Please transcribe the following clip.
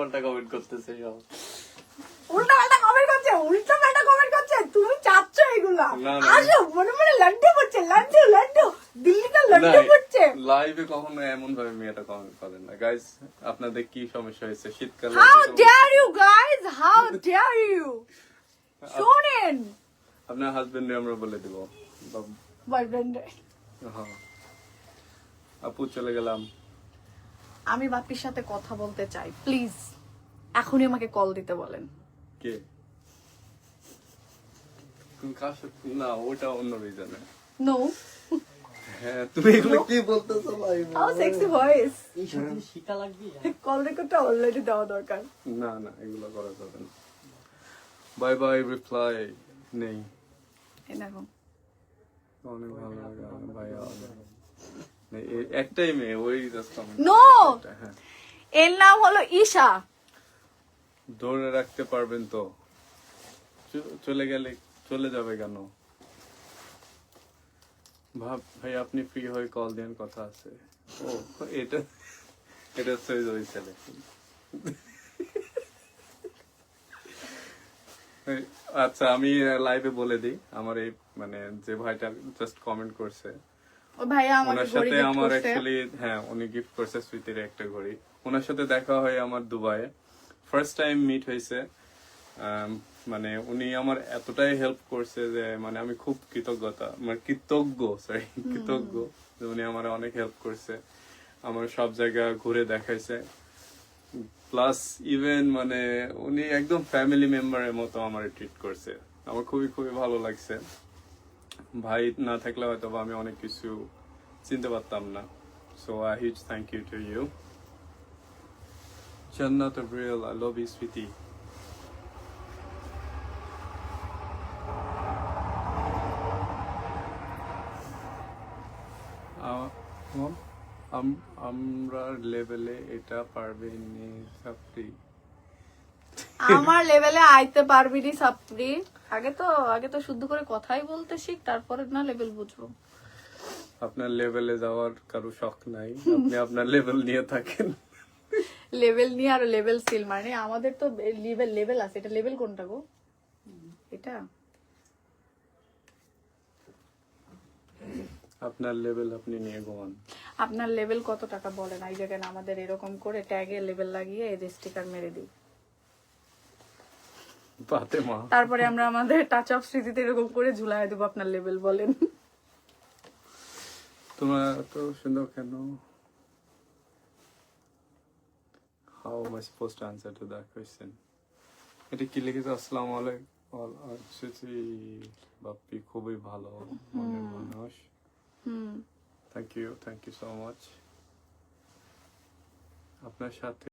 পাল্টা কমেন্ট করতেছে সব উল্টা পাল্টা কমেন্ট করছে উল্টা পাল্টা কমেন্ট করছে তুমি চাচ্ছ এগুলা। না, না। আসো মনে মনে লাড্ডু পড়ছে লাড্ডু লাড্ডু। দিল্লিতে লাড্ডু পড়ছে লাইভে কখনো এমন ভাবে মেয়েটা কমেন্ট করেন না। গাইস আপনাদের কি সমস্যা হয়েছে? শীতকালে how dare you guys how dare you শোনেন। আপনার হাজবেন্ডে আমরা বলে দিব। বয়ফ্রেন্ড হ্যাঁ। আপু চলে গেলাম। আমি বাপির সাথে কথা বলতে চাই। প্লিজ এখনই আমাকে কল দিতে বলেন। কে? তুমি কার সাথে না ওটা অন্য রিজনে নো হ্যাঁ তুমি এগুলো কি বলতেছো লাইভে হাউ সেক্সি ভয়েস এই শিখা লাগবে? কল রেকর্ডটা অলরেডি দেওয়া দরকার। না না এগুলো করা যাবে না। বাই বাই রিপ্লাই নেই। এই দেখো। অনেক ভালো লাগে এ- একটাই মেয়ে ওই জাস্ট নো হ্যাঁ এর নাম হলো ঈশা। ধরে রাখতে পারবেন তো। চলে গেলে চলে যাবে কেন? ভাব ভাই আপনি ফ্রি হয়ে কল দেন কথা আছে। ও এটা এটা হচ্ছে ওই ছেলে। আচ্ছা আমি লাইভে বলে দিই। আমার এই মানে যে ভাইটা জাস্ট কমেন্ট করছে ভাইয়া আমাকে সাথে আমার অ্যাকচুয়ালি হ্যাঁ উনি গিফট করছে সুইটির একটা ঘড়ি। ওনার সাথে দেখা হয় আমার দুবাইয়ে। ফার্স্ট টাইম মিট হয়েছে। মানে উনি আমার এতটাই হেল্প করছে যে মানে আমি খুব কৃতজ্ঞতা মানে কৃতজ্ঞ সরি কৃতজ্ঞ যে উনি আমার অনেক হেল্প করছে। আমার সব জায়গা ঘুরে দেখাইছে। প্লাস ইভেন মানে উনি একদম ফ্যামিলি মেম্বারের মতো আমার ট্রিট করছে। আমার খুবই খুবই ভালো লাগছে। ভাই না থাকলে হয়তো বা আমি অনেক কিছু চিনতে পারতাম না। So I huge thank you to you Jannat real I love স্মৃতি আমরা লেভেলে এটা পারবে নি আমার লেভেলে আইতে পারবি নি সাপ্রি। আগে তো আগে তো শুদ্ধ করে কথাই বলতে শিখ তারপরে না লেভেল বুঝব। আপনার লেভেলে যাওয়ার কারও শখ নাই আপনি আপনার লেভেল নিয়ে থাকেন। লেভেল নিয়ে আর লেভেল সিল মানে আমাদের তো লেভেল লেভেল আছে এটা লেভেল কোনটা গো? এটা? আপনার লেভেল আপনি নিয়ে ঘুমান। আপনার লেভেল কত টাকা বলেন? এই জায়গায় আমাদের এরকম করে ট্যাগে লেভেল লাগিয়ে এই স্টিকার মেরে দিই। তারপরে আমরা আমাদের টাচ অফ স্মৃতিতে এরকম করে ঝুলাই দেবো আপনার লেভেল বলেন। তোমরা এত সুন্দর কেন? How am I supposed to answer to that question? এটা কি লিখেছে? আসসালামু আলাইকুম আচ্ছা বাপ্পি খুবই ভালো মনের মানুষ। হুম। Thank you thank you so much আপনার সাথে